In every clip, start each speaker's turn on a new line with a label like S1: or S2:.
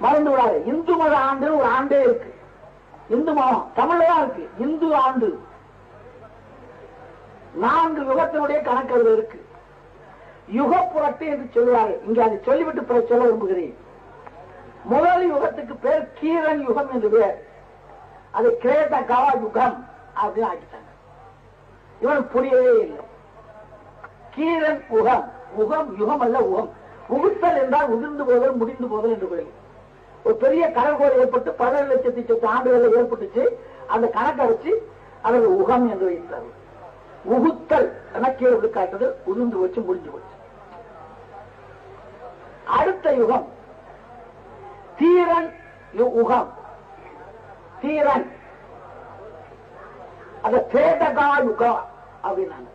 S1: மறந்து விடாது. இந்து மத ஆண்டு ஒரு ஆண்டே இருக்கு. இந்து மதம். தமிழ்ல தான் இருக்கு. இந்து ஆண்டு. நான்கு யுகத்தினுடைய கணக்கு அதுல இருக்கு. யுக புரட்டு என்று சொல்லுவார்கள் இங்க அதை சொல்லிவிட்டு பிற சொல்ல விரும்புகிறேன். முதல் யுகத்துக்கு பேர் கீரன் யுகம் என்று பேர். அது கிரேத கவா யுகம் அப்படின்னு ஆக்கிட்டாங்க. இவனுக்கு புரியவே இல்லை. கீரன் உகம் உகம் யுகம் அல்ல உகம் உகுத்தல் என்றால் உதிர்ந்து போதல் முடிந்து போதல் என்று பொருள் ஒரு பெரிய கடற்கோள் ஏற்பட்டு பதினேழு லட்சத்தி சொத்து ஆண்டுகள் ஏற்பட்டுச்சு. அந்த கணக்கை வச்சு அவர் உகம் என்று வைத்தார்கள். உகுத்தல் என கீழே காட்டுது. உதிர்ந்து வச்சு முடிஞ்சு போச்சு. அடுத்த யுகம். தீரன் உகம். தீரன். அந்த தேதகா யுகம் அப்படின்னாங்க.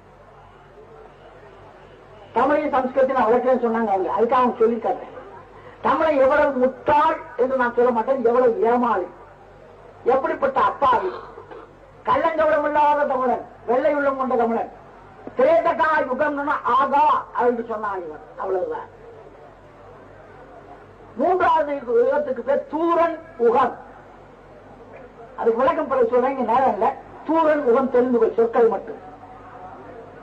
S1: தமிழையும் சம்ஸ்கிருத்தியும் வளர்க்கிறேன்னு சொன்னாங்க அவங்க. அதுக்காக அவங்க சொல்லியிருக்காங்க தமிழை எவ்வளவு முட்டாள் என்று நான் சொல்ல மாட்டேன் எவ்வளவு ஏமாளி. எப்படிப்பட்ட அப்பாவி. கள்ளங்கவடம் இல்லாத தமிழன் வெள்ளை உள்ளம் கொண்ட தமிழன். திரேதகா யுகம்னா ஆகா அப்படின்னு சொன்னான் இவன். அவ்வளவுதான். மூன்றாவது யுகத்துக்கு பேர் தூரன் உகம் அதுக்கு விளக்கம் பல சொல்றீங்க நேரம் இல்ல. தூரன் உகம் தெரிந்து கொள் சொற்கள் மட்டும்.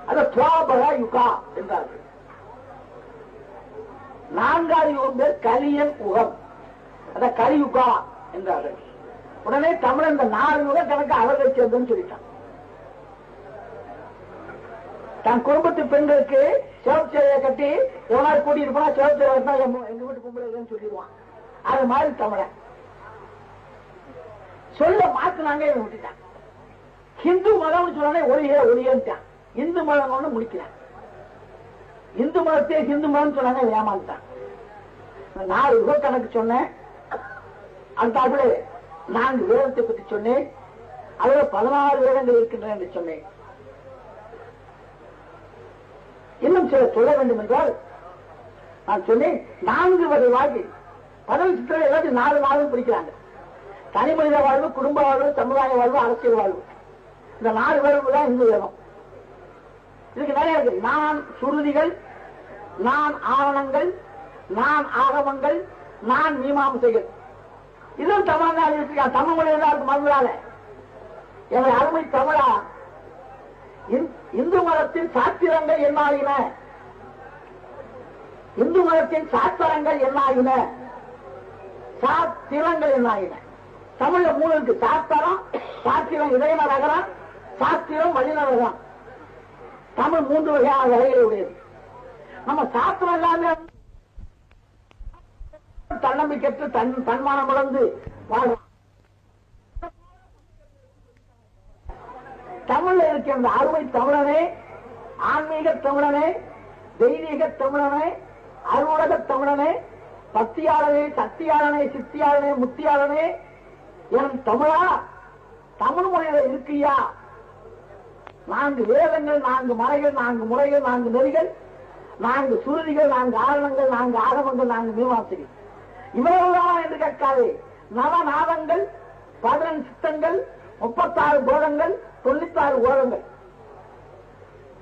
S1: அது துவாபர யுகா என்றார்கள். நான்காவது யுகம் பேர் கலியன் உகம் அத கலியுகா என்றார்கள். உடனே தமிழன் இந்த நாலு யுக கணக்கு அவர்கள் சேர்ந்துன்னு சொல்லிட்டான். தன் குடும்பத்து பெண்களுக்கு சிவப்பு சேவையை கட்டி எவனாவது கூட்டிட்டு போனா சிவப்பு எங்க வீட்டு பொம்பளை சொல்லிடுவான். அது மாதிரி தமிழன். சொல்ல மாத்தினாங்க இவன் விட்டுட்டான். ஹிந்து மதம்னு சொன்னாலே ஒளியே ஒளியன்ட்டான். இந்து மதம் ஒண்ணு முடிக்கிறான் இந்து மதத்தையே ஹிந்து மதம் சொன்னாங்க ஏமாந்துட்டான். நான் நாலு யுக கணக்கு சொன்னேன். அந்த நான்கு வேதத்தை பற்றி சொன்னேன். அதுல பதினாறு வேதங்கள் இருக்கின்றன என்று சொன்னேன். இன்னும் சில சொல்ல வேண்டும் என்றால் நான் சொன்னேன் நான்கு வகை வாழ்க்கை. பதவி சித்திரம் எல்லாத்தையும் நாலு நாளும் பிடிக்கிறாங்க. தனி மனித வாழ்வு குடும்ப வாழ்வு சமுதாய வாழ்வு அரசியல் வாழ்வு. இந்த நாலு வாழ்வு தான் இந்து வேதம் இதுக்கு நிறைய இருக்கு. நான் சுருதிகள் நான் ஆவணங்கள் நான் ஆகமங்கள் நான் மீமாம்சைகள். இதுவும் தமிழ்நாடு இருக்கா தமிழ் மொழி எல்லாருக்கும் மறந்துடாத எங்களை அருமை தமிழா இந்- இந்து மதத்தின் சாத்திரங்கள் என்னாயின? இந்து மதத்தின் சாத்திரங்கள் என்னாயின? சாத்திரங்கள் என்னாயின? தமிழ்ல மூணு இருக்கு. சாஸ்திரம் சாத்திரம் இதயன நகரம் சாத்திரம் வழிநகரம் தமிழ் மூன்று வகையான வகைகள் உடையது. நம்ம சாஸ்திரம் எல்லாமே தன்னம்பிக்கற்று தன் தன்மானம் இழந்து வாழ்றோம் தமிழ்ல இருக்க அருமை தமிழனே ஆன்மீக தமிழனே தெய்வீக தமிழனே அருவுலக தமிழனே பக்தியாளனே சக்தியாளனே சித்தியாளனே முத்தியாளனே என் தமிழா தமிழ் மொழியில இருக்கியா? நான்கு வேதங்கள் நான்கு மலைகள் நான்கு முறைகள் நான்கு நெறிகள் நான்கு சுருதிகள் நான்கு ஆரணங்கள் நான்கு ஆகமங்கள் நான்கு மீமாசைகள். இவ்வளவுதான் என்று கேட்காதே. நவநாதங்கள் பதினெண்டு சித்தங்கள் முப்பத்தாறு போதங்கள் தொண்ணூத்தாறு ஓதங்கள்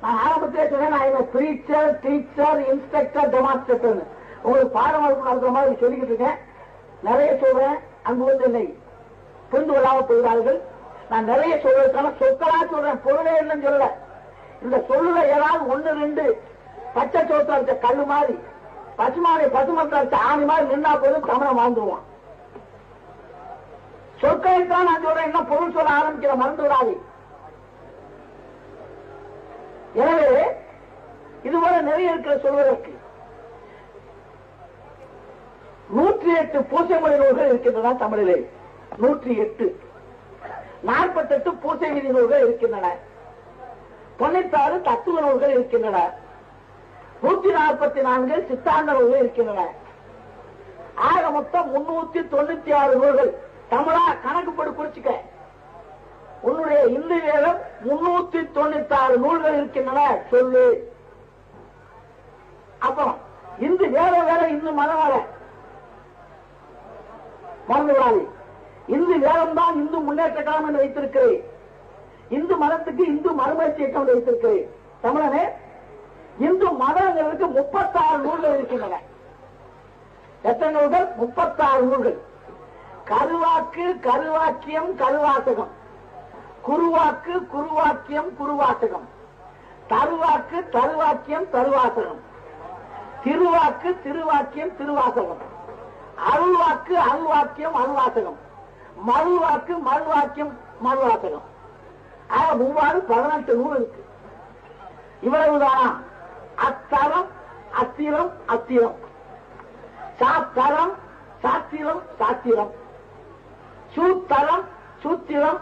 S1: நான் ஆரம்பத்திலே சொன்னேன் நான் பிரீச்சர் டீச்சர் இன்ஸ்பெக்டர் டெமான்ஸ்ட்ரேட்டர் உங்களுக்கு பாடம் வகுப்பு நடத்துற மாதிரி சொல்லிக்கிட்டு இருக்கேன். நிறைய சொல்றேன் அங்கு வந்து என்னை புரிந்து கொள்ளாமல் போகிறார்கள். நான் நிறைய சொல்வதற்கான சொற்களா சொல்றேன் பொருளே இல்லைன்னு சொல்லல. இந்த சொல்லுல ஏதாவது ஒண்ணு ரெண்டு பச்சை சோத்து அடிச்ச கல்லு மாதிரி. பசுமாவை பசுமரத்தை ஆணி மாதிரி நின்னா போதும் தமிழை வாழ்ந்துருவான். சொற்களை தான் நான் சொல்றேன் இன்னும் பொருள் சொல்ல ஆரம்பிக்கிற மறந்து விடாது எனவே இதுபோல நிறைய இருக்கிற சொல்வதற்கு நூற்றி எட்டு பூசை மொழி நூல்கள் இருக்கின்றன தமிழிலே. நூற்றி எட்டு. நாற்பத்தெட்டு பூசை விதி நூல்கள் இருக்கின்றன. தொண்ணூத்தாறு தத்துவ நூல்கள் இருக்கின்றன. நூத்தி நாற்பத்தி நான்கு சித்தாந்த நூல்கள் இருக்கின்றன ஆக மொத்தம் முன்னூத்தி தொண்ணூத்தி ஆறு நூல்கள். தமிழா கணக்குப்படி குறிச்சுக்க. உன்னுடைய இந்து வேதம் முன்னூத்தி தொண்ணூத்தி ஆறு நூல்கள் இருக்கின்றன. சொல்லு. அப்புறம் இந்து வேற வேற இந்து மதம் வேற. மறந்து விடாது. இந்து வேதம் தான் இந்து முன்னேற்ற கழகம் என்று வைத்திருக்கிறேன். இந்து மதத்துக்கு இந்து மறுமலர்ச்சி இயக்கம் என்று வைத்திருக்கிறேன். தமிழனே இந்து மதங்களுக்கு முப்பத்தாறு நூல்கள் இருக்கின்றன. எத்தனை நூல்கள்? முப்பத்தாறு நூல்கள். கருவாக்கு கருவாக்கியம் கருவாசகம். குருவாக்கு குருவாக்கியம் குருவாசகம். தருவாக்கு தருவாக்கியம் தருவாசகம். திருவாக்கு திருவாக்கியம் திருவாசகம். அருள்வாக்கு அருள்வாக்கியம் அருள்வாசகம். மறுவாக்கு மறுவாக்கியம் மறுவாசகம் ஆக மூவாறு பதினெட்டு நூல் இருக்கு. இவ்வளவுதானா. அத்தரம் அத்திரம் அத்திரம் சாத்தரம் சாத்திரம் சாத்திரம் சூத்தரம் சூத்திரம்